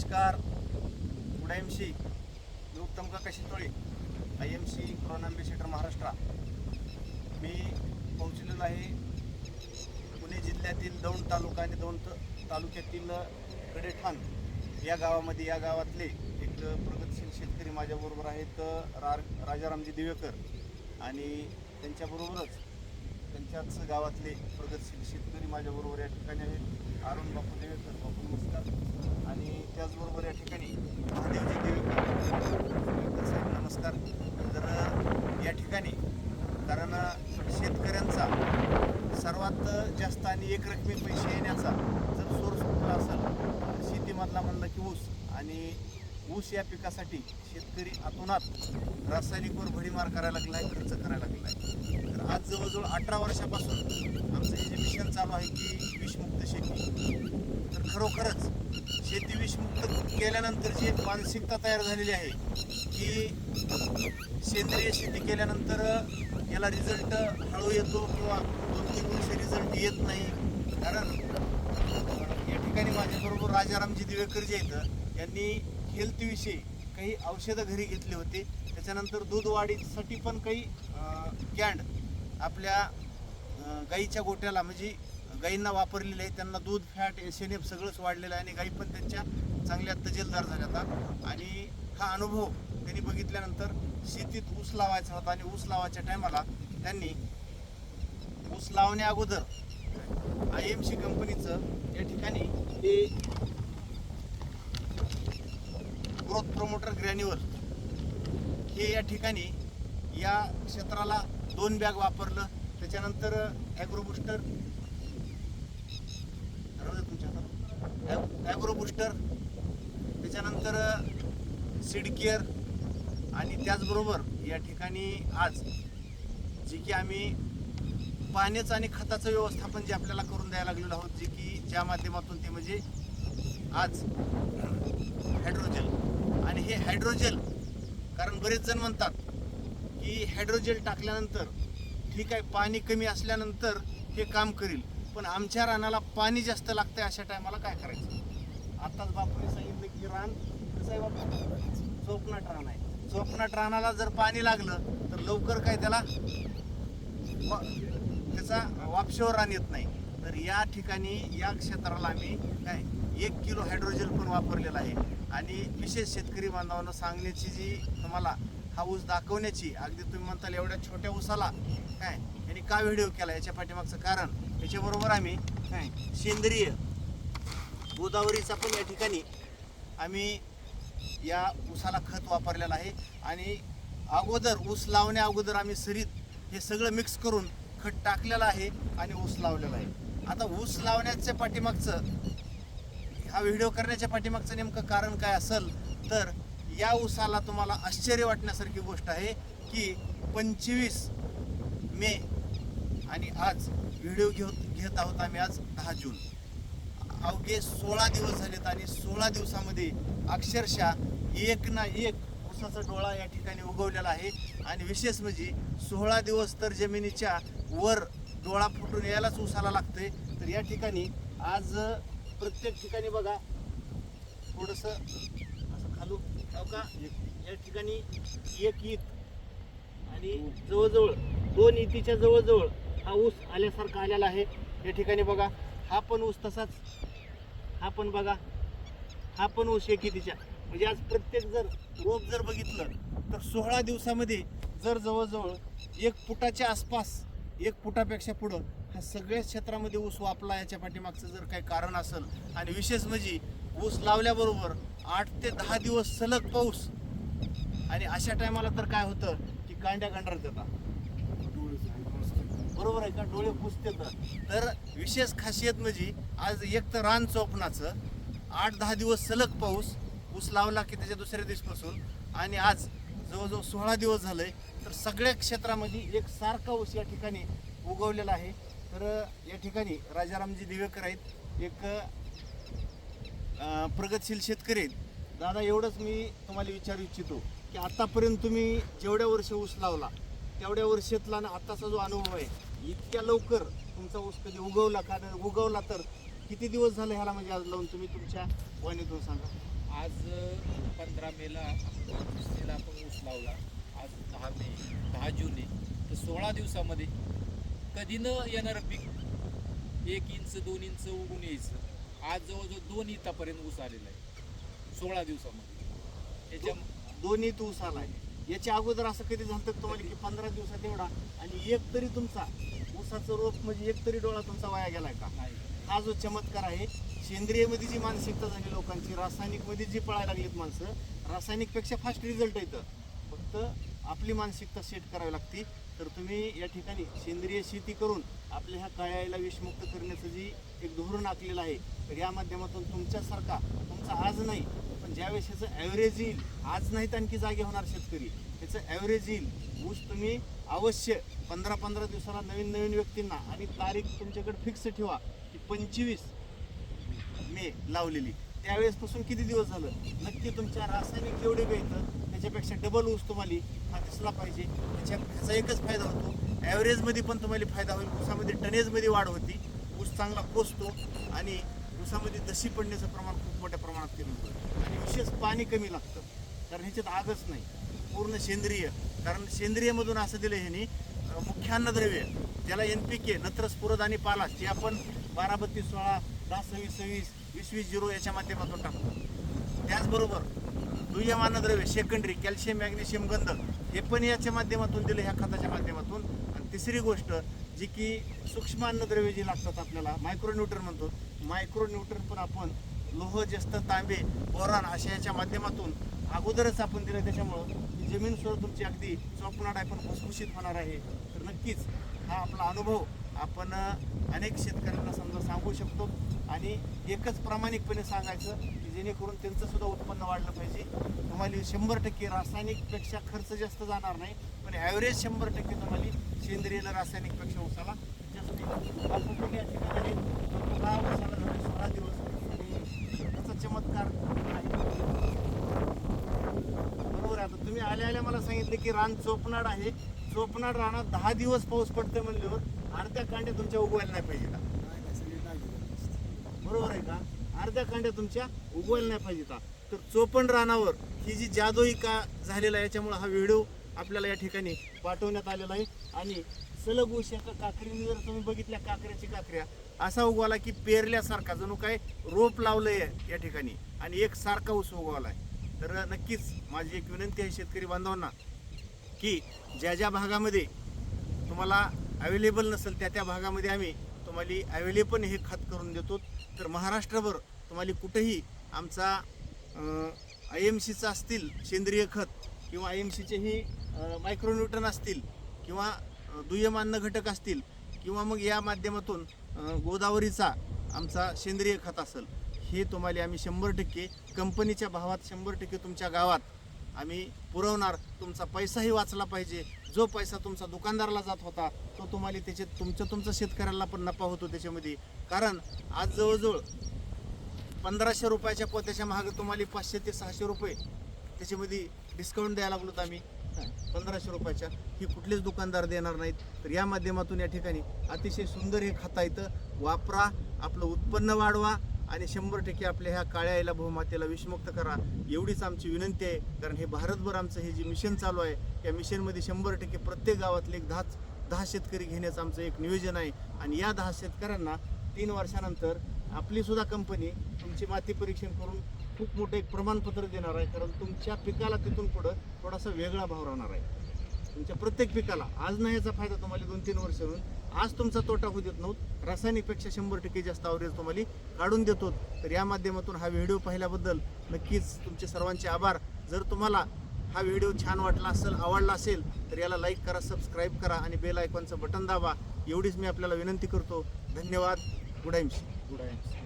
नमस्कार. Good M C मी उत्तम काका Shitole I M C crown ambassador Maharashtra मी पोहोचलेलो आहे पुणे जिल्ह्यातील दौंड तालुका आणि दौंड त- तालुक्यातील कडेठाण या गावामध्ये. या गावातले एक प्रगतशील शेतकरी माझ्याबरोबर आहेत रा राजारामजी दिवेकर. आणि त्यांच्याबरोबरच त्यांच्याच गावातले प्रगतशील शेतकरी माझ्याबरोबर या ठिकाणी आहेत. अरुण बापू देवेकर बापू नमस्कार. आणि त्याचबरोबर या ठिकाणी महादेवजी देवी साहेब नमस्कार. तर या ठिकाणी कारण शेतकऱ्यांचा सर्वात जास्त आणि एकरकमी पैसे येण्याचा जर सोर्स कुठला असेल शेतीमधला म्हणलं की ऊस. आणि ऊस या पिकासाठी शेतकरी आतोनात रासायनिकवर भडीमार करायला लागला आहे खर्च करायला लागला आहे तर आज जवळजवळ अठरा वर्षापासून आमचं हे जे मिशन चालू आहे की विषमुक्त शेती. तर खरोखरच शेती विषमुक्त केल्यानंतर जी एक मानसिकता तयार झालेली आहे की सेंद्रिय शेती केल्यानंतर याला रिझल्ट हळू येतो किंवा दोन तीन वर्ष रिझल्ट येत नाही. कारण या ठिकाणी माझ्याबरोबर राजारामजी दिवेकर जे आहेत यांनी हेल्थविषयी काही औषधं घरी घेतली होती. त्याच्यानंतर दूध वाढीसाठी पण काही कॅन्ड आपल्या गाईच्या गोट्याला म्हणजे गाईंना वापरलेले आहे. त्यांना दूध फॅट एफ सगळंच वाढलेलं आहे आणि गाई पण त्यांच्या चांगल्या तजेलदार झाल्या होता आणि हा अनुभव त्यांनी बघितल्यानंतर शेतीत ऊस लावायचा होता आणि ऊस लावायच्या टायमाला त्यांनी ऊस लावण्या अगोदर आय एम सी कंपनीचं या ठिकाणी ते ग्रोथ प्रोमोटर ग्रॅन्युअल हे या ठिकाणी या क्षेत्राला दोन बॅग वापरलं. त्याच्यानंतर ॲग्रो बुस्टर ॲग्रो बुस्टर त्याच्यानंतर सीड केअर आणि त्याचबरोबर या ठिकाणी आज जे की आम्ही पाण्याचं आणि खताचं व्यवस्थापन जे आपल्याला करून द्यायला लागलेलो आहोत जे की ज्या माध्यमातून ते म्हणजे आज हायड्रोजन आणि हे हायड्रोजेल कारण बरेच जण म्हणतात की हायड्रोजेल टाकल्यानंतर ठीक आहे पाणी कमी असल्यानंतर हे काम करील पण आमच्या रानाला पाणी जास्त लागतंय अशा टायमाला काय करायचं? आताच बापूने सांगितलं की रान कसं आहे बापू चोपनाट रान आहे. चोपनाट रानाला जर पाणी लागलं तर लवकर काय त्याला त्याचा वापशेवर रान येत नाही. तर या ठिकाणी या क्षेत्राला आम्ही काय एक किलो हायड्रोजन पण वापरलेला आहे. आणि विशेष शेतकरी बांधवांना सांगण्याची जी तुम्हाला हा ऊस दाखवण्याची अगदी तुम्ही म्हणताल एवढ्या छोट्या ऊसाला काय? यांनी का व्हिडिओ केला? याच्या पाठीमागचं कारण याच्याबरोबर आम्ही काय? सेंद्रिय गोदावरीचा पण या ठिकाणी आम्ही या ऊसाला खत वापरलेलं आहे. आणि अगोदर ऊस लावण्या अगोदर आम्ही सरीत हे सगळं मिक्स करून खत टाकलेलं आहे आणि ऊस लावलेला आहे. आता ऊस लावण्याच्या पाठीमागचं हा व्हिडिओ करण्याच्या पाठीमागचं नेमकं कारण काय असेल तर या ऊसाला तुम्हाला आश्चर्य वाटण्यासारखी गोष्ट आहे की पंचवीस मे आणि आज व्हिडिओ घेऊ घेत आहोत आम्ही आज दहा जून. अवघे सोळा दिवस झालेत आणि सोळा दिवसामध्ये अक्षरशः एक ना एक उसाचा डोळा या ठिकाणी उगवलेला आहे. आणि विशेष म्हणजे सोळा दिवस तर जमिनीच्या वर डोळा फुटून यायलाच उसाला लागतंय. तर या ठिकाणी आज प्रत्येक ठिकाणी बघा. थोडंसं असं खालू हो का? या ठिकाणी एक ईत आणि जवळजवळ दोन इतीच्या जवळजवळ हा ऊस आल्यासारखा आलेला आहे. या ठिकाणी बघा. हा पण ऊस तसाच. हा पण बघा. हा पण ऊस एक इतीच्या म्हणजे आज प्रत्येक जर रोप जर बघितलं तर सोळा दिवसामध्ये जर जवळजवळ एक फुटाच्या आसपास एक फुटापेक्षा पुढं ह्या सगळ्याच क्षेत्रामध्ये ऊस वापला याच्या पाठीमागचं जर काही कारण असेल आणि विशेष म्हणजे ऊस लावल्याबरोबर आठ ते दहा दिवस सलग पाऊस आणि अशा टायमाला तर काय होतं की कांड्या गांडरात येतात. बरोबर आहे का? डोळे पुसते तर विशेष खासियत म्हणजे आज एक तर रान चोपणाचं आठ दहा दिवस सलग पाऊस ऊस लावला की त्याच्या दुसऱ्या दिवसपासून आणि आज जवळजवळ सोळा दिवस झालंय. तर सगळ्या क्षेत्रामध्ये एक सारखा ऊस या ठिकाणी उगवलेला आहे. तर या ठिकाणी राजारामजी दिवेकर आहेत. एक प्रगतशील शेतकरी आहेत. दादा एवढंच मी तुम्हाला विचारू इच्छितो की आतापर्यंत तुम्ही जेवढ्या वर्ष ऊस लावला तेवढ्या वर्षातला ना आत्ताचा जो अनुभव आहे इतक्या लवकर तुमचा ऊस कधी उगवला का? उगवला तर किती दिवस झाले ह्याला म्हणजे आज लावून तुम्ही तुमच्या वाणीतून सांगा? आज पंधरा मेला पंचवीस मेला आपण ऊस लावला. आज दहा मे दहा जून आहे तर सोळा दिवसामध्ये कधी न येणारं पीक? एक इंच दोन इंच उगून यायचं. आज जवळजवळ दोन इतापर्यंत ऊस आलेला आहे. सोळा दिवसामध्ये. याच्या दोन्ही तू ऊस आलाय. याच्या अगोदर असं कधी झालं तुम्हाला की पंधरा दिवसात एवढा? आणि एक तरी तुमचा ऊसाचं रोप म्हणजे एक तरी डोळा तुमचा वाया गेलाय का? नाही. हा जो चमत्कार आहे सेंद्रियमध्ये जी मानसिकता झाली लोकांची रासायनिकमध्ये जी पळायला लागलीत माणसं रासायनिकपेक्षा फास्ट रिझल्ट येतं फक्त आपली मानसिकता सेट करावी लागते. तर तुम्ही या ठिकाणी सेंद्रिय शेती करून आपल्या ह्या कळ्याला विषमुक्त करण्याचं जी एक धोरण आखलेलं आहे तर या माध्यमातून तुमच्यासारखा तुमचा आज नाही पण ज्यावेळेस ह्याचं ॲव्हरेज येईल आज नाहीत आणखी जागे होणार शेतकरी. त्याचं ॲव्हरेज येईल. ऊस तुम्ही अवश्य पंधरा पंधरा दिवसाला नवीन नवीन व्यक्तींना आणि तारीख तुमच्याकडे फिक्स ठेवा की पंचवीस मे लावलेली. त्यावेळेसपासून किती दिवस झालं? नक्की तुमच्या रासायनिक जेवढे मिळतं त्याच्यापेक्षा डबल ऊस तुम्हाला हा दिसला पाहिजे. त्याच्या ह्याचा एकच फायदा होतो. ॲव्हरेजमध्ये पण तुम्हाला फायदा होईल. ऊसामध्ये टनेजमध्ये वाढ होती. ऊस चांगला पोचतो आणि ऊसामध्ये दशी पडण्याचं प्रमाण खूप मोठ्या प्रमाणात कमी होतं. आणि विशेष पाणी कमी लागतं. कारण ह्याच्यात आगच नाही. पूर्ण सेंद्रिय. कारण सेंद्रियमधून असं दिलं ह्यानी मुख्य अन्नद्रव्य त्याला एन पी के नत्र स्फुरद आणि पालाश जे आपण बारा बत्तीस सोळा दहा सव्वीस सव्वीस वीस वीस झिरो याच्या माध्यमातून टाकतो त्याचबरोबर दुय्यम अन्नद्रव्य सेकंडरी कॅल्शियम मॅग्नेशियम गंध हे पण याच्या माध्यमातून दिलं ह्या खताच्या माध्यमातून. आणि तिसरी गोष्ट जी की सूक्ष्म अन्नद्रव्य जी लागतात आपल्याला मायक्रोन्यूट्रन म्हणतो मायक्रोन्यूट्रन पण आपण लोह जस्त तांबे बोरान अशा याच्या माध्यमातून अगोदरच आपण दिलं. त्याच्यामुळं जमीन सुद्धा तुमची अगदी चौकनाट आहे पण भुसभुशीत होणार आहे. तर नक्कीच हा आपला अनुभव आपण अनेक शेतकऱ्यांना समजा सांगू शकतो. आणि एकच प्रामाणिकपणे सांगायचं की जेणेकरून त्यांचं सुद्धा उत्पन्न वाढलं पाहिजे. तुम्हाला शंभर टक्के रासायनिकपेक्षा खर्च जास्त जाणार नाही पण ॲव्हरेज शंभर टक्के तुम्हाला सेंद्रियला रासायनिकपेक्षा उसाला जास्त आपण पण या ठिकाणी दहा वर्षाला झाले सोळा दिवस. आणि त्याचा चमत्कार बरोबर आहे. आता तुम्ही आल्या आल्या मला सांगितले की रान चोपनाड आहे. चोपनाड रानात दहा दिवस पाऊस पडतोय म्हणल्यावर अर्ध्या कांड्या तुमच्या उगवायला नाही पाहिजे का? बरोबर आहे का? अर्ध्या कांड्या तुमच्या उगवायला नाही पाहिजे का तर चोपण रानावर ही जी जादोई का झालेला आहे याच्यामुळे हा व्हिडिओ आपल्याला या ठिकाणी पाठवण्यात आलेला आहे. आणि सलग ऊस एका काकरीने जर तुम्ही बघितल्या काकऱ्याची काकऱ्या असा उगवाला की पेरल्यासारखा जणू काय रोप लावलंय या ठिकाणी आणि एक सारखा ऊस उगवला आहे. तर नक्कीच माझी एक विनंती आहे शेतकरी बांधवांना की ज्या ज्या भागामध्ये तुम्हाला अवेलेबल नसेल त्या त्या भागामध्ये आम्ही तुम्हाला अवेलेबल हे खत करून देतो. तर महाराष्ट्रभर तुम्हाला कुठेही आमचा आय एम सीचा असतील सेंद्रिय खत किंवा आय एम सीचेही मायक्रोन्यूटन असतील किंवा दुय्यमान्य दुय्यम अन्न घटक असतील किंवा मग या माध्यमातून गोदावरीचा आमचा सेंद्रिय खत असेल हे तुम्हाला आम्ही शंभर टक्के कंपनीच्या भावात शंभर टक्के तुमच्या गावात आम्ही पुरवणार. तुमचा पैसाही वाचला पाहिजे. जो पैसा तुमचा दुकानदाराला जात होता तो तुम्हाला त्याच्यात तुमच्या तुमचा शेतकऱ्याला पण नफा होतो त्याच्यामध्ये. कारण आज जवळजवळ पंधराशे रुपयाच्या पोत्याच्या महाग तुम्हाला पाचशे ते सहाशे रुपये त्याच्यामध्ये डिस्काउंट द्यायला लागलोत आम्ही. पंधराशे रुपयाच्या. ही कुठलेच दुकानदार देणार नाहीत. तर या माध्यमातून या ठिकाणी अतिशय सुंदर हे खाता येतं वापरा आपलं उत्पन्न वाढवा आणि शंभर टक्के आपल्या ह्या काळ्या आईला भूमातेला विषमुक्त करा. एवढीच आमची विनंती आहे कारण हे भारतभर आमचं हे जे मिशन चालू आहे या मिशनमध्ये शंभर टक्के प्रत्येक गावातले एक दहाच दहा शेतकरी घेण्याचं आमचं एक नियोजन आहे. आणि या दहा शेतकऱ्यांना तीन वर्षानंतर आपलीसुद्धा कंपनी तुमची माती परीक्षण करून खूप मोठं एक प्रमाणपत्र देणार आहे कारण तुमच्या पिकाला तिथून पुढं थोडासा वेगळा भाव राहणार आहे. तुमच्या प्रत्येक पिकाला आज नाही याचा फायदा तुम्हाला दोन तीन वर्ष होऊन आज तुमचा तोटा होऊ देत नव्हत. रासायनिकपेक्षा शंभर टक्के जास्त आवरेज तुम्हाला काढून देतो. तर या माध्यमातून हा व्हिडिओ पाहिल्याबद्दल नक्कीच तुमचे सर्वांचे आभार. जर तुम्हाला हा व्हिडिओ छान वाटला असेल आवडला असेल तर याला लाईक करा सबस्क्राईब करा आणि बेल आयकॉनचं बटन दाबा. एवढीच मी आपल्याला विनंती करतो. धन्यवाद. गुड टाईम्स गुड आहे